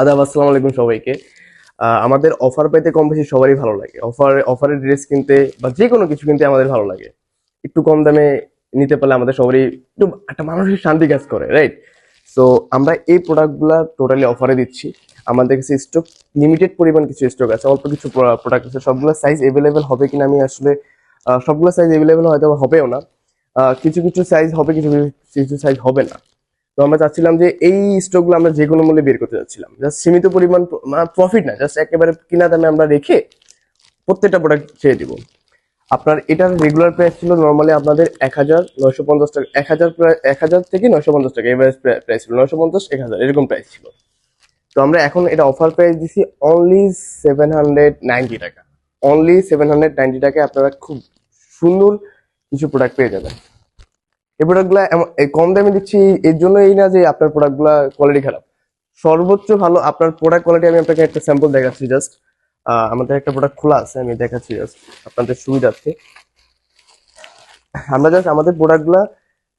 আদাব, আসসালামু আলাইকুম সবাইকে। আমাদের অফার পেতে কম বেশি সবারই ভালো লাগে। অফার অফারের ড্রেস কিনতে বা যে কোনো কিছু কিনতে আমাদের ভালো লাগে। একটু কম দামে নিতে পারলে আমাদের সবারই একটু একটা মানসিক শান্তি কাজ করে রাইট সো আমরা এই প্রোডাক্টগুলো টোটালি অফারে দিচ্ছি। আমাদের কাছে স্টক লিমিটেড পরিমাণ কিছু স্টক আছে, অল্প কিছু প্রোডাক্ট আছে। সবগুলো সাইজ অ্যাভেলেবেল হবে কিনা আমি আসলে সবগুলো সাইজ অ্যাভেলেবেল হয়তো হবেও না। কিছু কিছু সাইজ হবে, কিছু কিছু সাইজ হবে না। তো আমরা চাচ্ছিলাম যে এই স্টকগুলো আমরা যে কোনো মূল্যে বের করতে চাচ্ছিলাম। জাস্ট সীমিত পরিমাণ প্রফিট না জাস্ট একেবারে কিনা দামে আমরা রেখে প্রত্যেকটা প্রোডাক্ট ছেড়ে দিব। আপনার এটার রেগুলার প্রাইস ছিল নর্মালি আপনাদের এক হাজার নয়শো পঞ্চাশ টাকা, এক হাজার এক হাজার থেকে নয়শো পঞ্চাশ টাকা এভারেজ প্রাইস ছিল, নয়শো পঞ্চাশ, এক হাজার, এরকম প্রাইস ছিল। তো আমরা এখন এটা অফার প্রাইস দিছি অনলি সেভেন হান্ড্রেড নাইনটি টাকা। অনলি সেভেন হান্ড্রেড নাইনটি টাকায় আপনারা খুব সুন্দর কিছু প্রোডাক্ট পেয়ে যাবেন। এই প্রোডাক্টগুলো কম দামে দিচ্ছি, এর জন্য এই না যে আপনার প্রোডাক্টগুলো কোয়ালিটি খারাপ। সর্বোচ্চ ভালো আপনার প্রোডাক্ট কোয়ালিটি আমি আপনাকে একটা স্যাম্পল দেখাচ্ছি জাস্ট আমাদের একটা প্রোডাক্ট খোলা আছে, আমি দেখাচ্ছি জাস্ট আপনাদের সুবিধার্থে। আমরা জাস্ট আমাদের প্রোডাক্টগুলো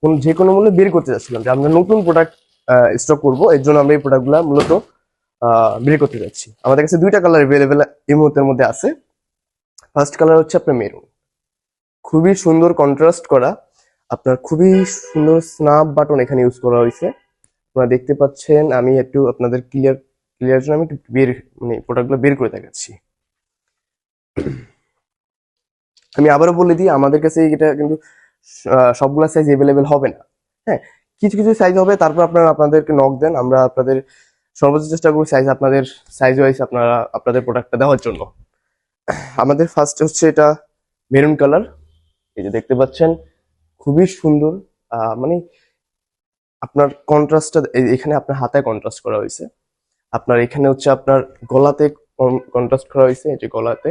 কোন, যে কোনো মূল্যে বের করতে যাচ্ছিলাম যে আমরা নতুন প্রোডাক্ট স্টক করব, এর জন্য আমরা এই প্রোডাক্টগুলো মূলত বের করতে যাচ্ছি। আমাদের কাছে দুইটা কালার অ্যাভেলেবেল এই মুহূর্তের মধ্যে আছে। ফার্স্ট কালার হচ্ছে আপনার মেরুন খুবই সুন্দর কন্ট্রাস্ট করা। আপনার খুবই সুন্দর স্ন্যাপ বাটন এখানে ইউজ করা হয়েছে। আপনারা দেখতে পাচ্ছেন, আমি একটু আপনাদের ক্লিয়ার ক্লিয়ার জন্য আমি একটু বের মানে প্রোডাক্টগুলো বের করে দেখাচ্ছি। আমি আবারও বলে দিই, আমাদের কাছে এটা কিন্তু সবগুলা সাইজ অ্যাভেলেবেল হবে না। হ্যাঁ কিছু কিছু সাইজ হবে, তারপর আপনারা আপনাদেরকে নক দেন। আমরা আপনাদের সর্বোচ্চ চেষ্টা করব সাইজ আপনাদের সাইজ ওয়াইজ আপনারা, আপনাদের প্রোডাক্টটা দেওয়ার জন্য। আমাদের ফার্স্ট হচ্ছে এটা মেরুন কালার এই যে দেখতে পাচ্ছেন খুবই সুন্দর মানে আপনার কন্ট্রাস্টটা এখানে আপনার হাতে কন্ট্রাস্ট করা হয়েছে। আপনার এখানে হচ্ছে আপনার গলাতে কন্ট্রাস্ট করা হয়েছে, এই যে গলাতে।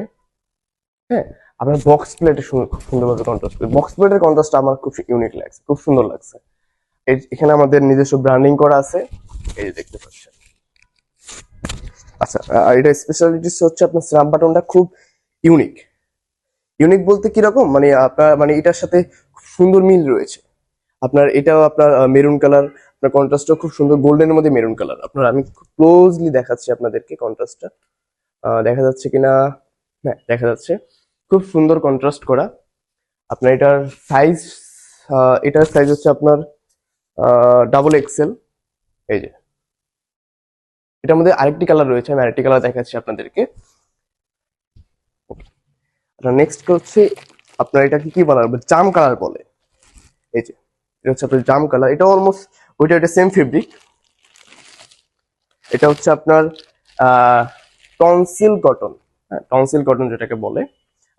হ্যাঁ আপনার বক্স প্লেটে সুন্দরভাবে কন্ট্রাস্ট করে বক্স প্লেটের কন্ট্রাস্ট আমার খুব ইউনিক লাগছে, খুব সুন্দর লাগছে। এখানে আমাদের নিজস্ব ব্র্যান্ডিং করা আছে, এই যে দেখতে পাচ্ছেন। আচ্ছা এটা স্পেশালিটিস হচ্ছে আপনার স্ন্যাপ বাটনটা খুব ইউনিক ইউনিক বলতে কীরকম মানে আপনার মানে এটার সাথে খুব সুন্দর মিল রয়েছে। আপনার এটাও আপনার মেরুন কালার আপনার কন্ট্রাস্টও খুব সুন্দর গোল্ডেনের মধ্যে মেরুন কালার আপনার, আমি ক্লোজলি দেখাচ্ছি আপনাদেরকে কন্ট্রাস্টটা দেখা যাচ্ছে কিনা? হ্যাঁ দেখা যাচ্ছে। খুব সুন্দর কন্ট্রাস্ট করা। আপনার এটার সাইজ এটার সাইজ হচ্ছে আপনার ডাবল এক্সেল এই যে। এটার মধ্যে আরেকটি কালার রয়েছে, আমি আরেকটি কালার দেখাচ্ছি আপনাদেরকে। নেক্সট হচ্ছে আপনার এটাকে কি বলা হবে? জাম কালার বলে। এই যে, এটা হচ্ছে আপনার জাম কালার এটা অলমোস্ট ওইটা এটা সেম ফেব্রিক এটা হচ্ছে আপনার টনসিল কটন হ্যাঁ টনসিল কটন যেটাকে বলে।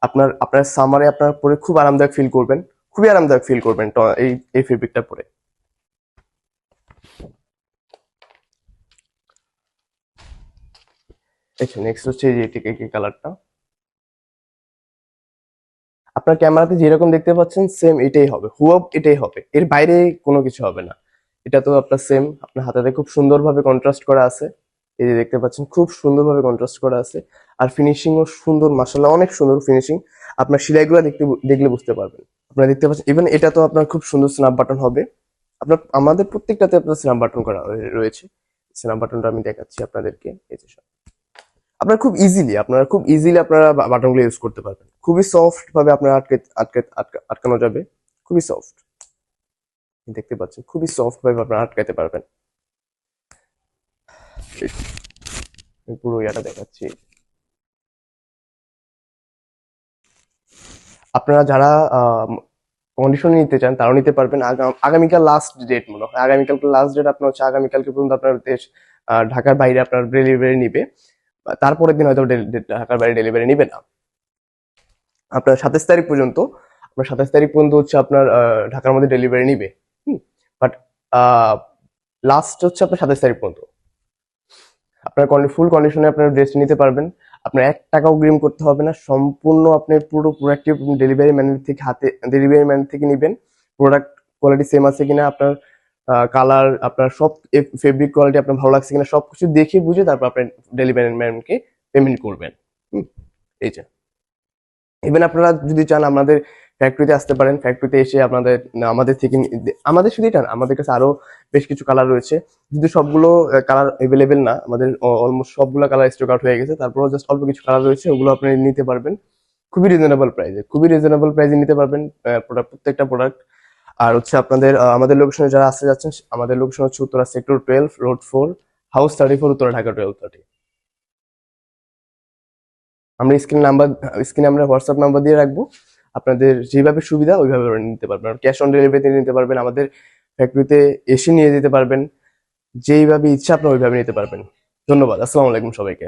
আপনার আপনার সামারে আপনার পরে খুব আরামদায়ক ফিল করবেন। খুবই আরামদায়ক ফিল করবেন এই এই ফেব্রিকটা পরে। আচ্ছা নেক্সট হচ্ছে এই যে কালারটা আপনার ক্যামেরাতে যেরকম দেখতে পাচ্ছেন সেম এটাই হবে। হুয়াব এটাই হবে। এর বাইরে কোনো কিছু হবে না। এটা তো আপনার সেম আপনার হাতাতে খুব সুন্দরভাবে কন্ট্রাস্ট করা আছে। এই যে দেখতে পাচ্ছেন, খুব সুন্দরভাবে কন্ট্রাস্ট করা আছে। আর ফিনিশিংও সুন্দর মাসাল্লাহ অনেক সুন্দর ফিনিশিং আপনার সেলাইগুলো দেখতে দেখলে বুঝতে পারবেন। আপনারা দেখতে পাচ্ছেন ইভেন এটা তো আপনার খুব সুন্দর স্ন্যাপ বাটন হবে। আপনার, আমাদের প্রত্যেকটাতে আপনার স্ন্যাপ বাটন করা রয়ে- রয়েছে। স্ন্যাপ বাটনটা আমি দেখাচ্ছি আপনাদেরকে। এই যে সব। আপনার খুব ইজিলি আপনারা খুব ইজিলি আপনারা বাটনগুলো ইউজ করতে পারবেন। খুবই সফট ভাবে আপনারা আটকে আটকে আটকানো যাবে। খুবই সফট দেখতে পাচ্ছেন, খুবই সফট ভাবে আপনারা আটকাতে পারবেন। পুরো ইয়াটা দেখাচ্ছি। আপনারা যারা কন্ডিশন নিতে চান, তারাও নিতে পারবেন। আগামীকাল লাস্ট ডেট মনে হয়। আগামীকাল লাস্ট ডেট আপনার হচ্ছে, আগামীকালকে পর্যন্ত আপনার দেশ ঢাকার বাইরে আপনার ডেলিভারি নিবে। তারপরের দিন হয়তো ঢাকার বাইরে ডেলিভারি নিবে না। আপনার সাতাশ তারিখ পর্যন্ত, আপনার সাতাশ তারিখ পর্যন্ত হচ্ছে আপনার ঢাকার মধ্যে ডেলিভারি নিবে। হুম বাট লাস্ট হচ্ছে আপনার সাতাশ তারিখ পর্যন্ত। আপনার ফুল কন্ডিশনে আপনার ড্রেস নিতে পারবেন। আপনার এক টাকা অগ্রিম করতে হবে না। সম্পূর্ণ আপনি পুরো প্রোডাক্টটি ডেলিভারি ম্যানের থেকে হাতে ডেলিভারি ম্যান থেকে নেবেন। প্রোডাক্ট কোয়ালিটি সেম আছে কিনা আপনার কালার আপনার সব ফেব্রিক কোয়ালিটি আপনার ভালো লাগছে কিনা সবকিছু দেখে বুঝে তারপর আপনি ডেলিভারি ম্যানকে পেমেন্ট করবেন। এই যে। ইভেন আপনারা যদি চান আমাদের ফ্যাক্টরিতে আসতে পারেন ফ্যাক্টরিতে এসে আপনাদের, আমাদের থেকে আমাদের শুধু এটা আমাদের কাছে আরও বেশ কিছু কালার রয়েছে। কিন্তু সবগুলো কালার এভেলেবেল না, আমাদের অলমোস্ট সবগুলো কালার স্টক আউট হয়ে গেছে। তারপরেও জাস্ট অল্প কিছু কালার রয়েছে, ওগুলো আপনি নিতে পারবেন। খুবই রিজনেবল প্রাইসে খুবই রিজনেবল প্রাইসে নিতে পারবেন প্রোডাক্ট প্রত্যেকটা প্রোডাক্ট আর হচ্ছে আপনাদের আমাদের লোকেশনে যারা আসতে যাচ্ছেন, আমাদের লোকেশন হচ্ছে Uttara sector twelve road four house thirty four Uttara Dhaka twelve thirty আমরা স্ক্রিন নাম্বার স্ক্রিনে আমরা হোয়াটসঅ্যাপ নাম্বার দিয়ে রাখব। আপনাদের যেভাবে সুবিধা, ওইভাবে নিতে পারবেন। ক্যাশ অন ডেলিভারিতে নিতে পারবেন, আমাদের ফ্যাক্টরিতে এসে নিয়ে যেতে পারবেন। যেইভাবে ইচ্ছা, আপনি ওইভাবে নিতে পারবেন। ধন্যবাদ, আসসালামু আলাইকুম সবাইকে।